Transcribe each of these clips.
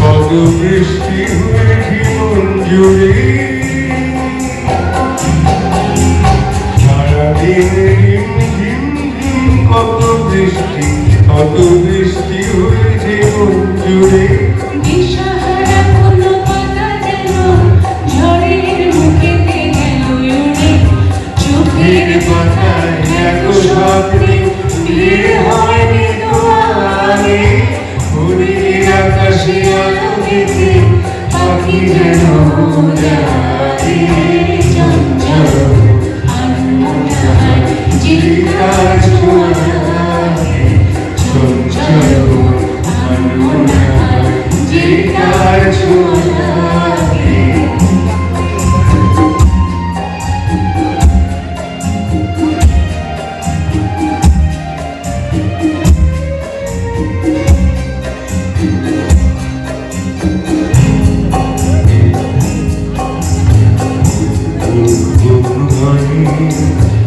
পদ বৃষ্টি হয়ে জীবন জুড়ে। সারাদিনে ঝিম ঝিম কত বৃষ্টি কত বৃষ্টি হয়ে জীবন জুড়ে। পাতায় এক সাথে Thank you. mim.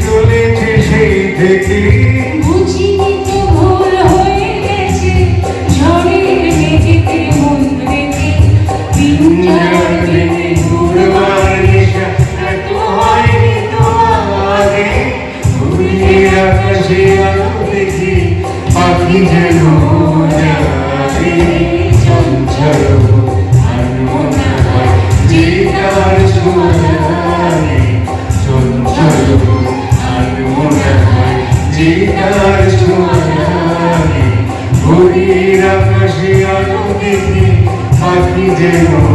চলেছে সেই দেখি। giving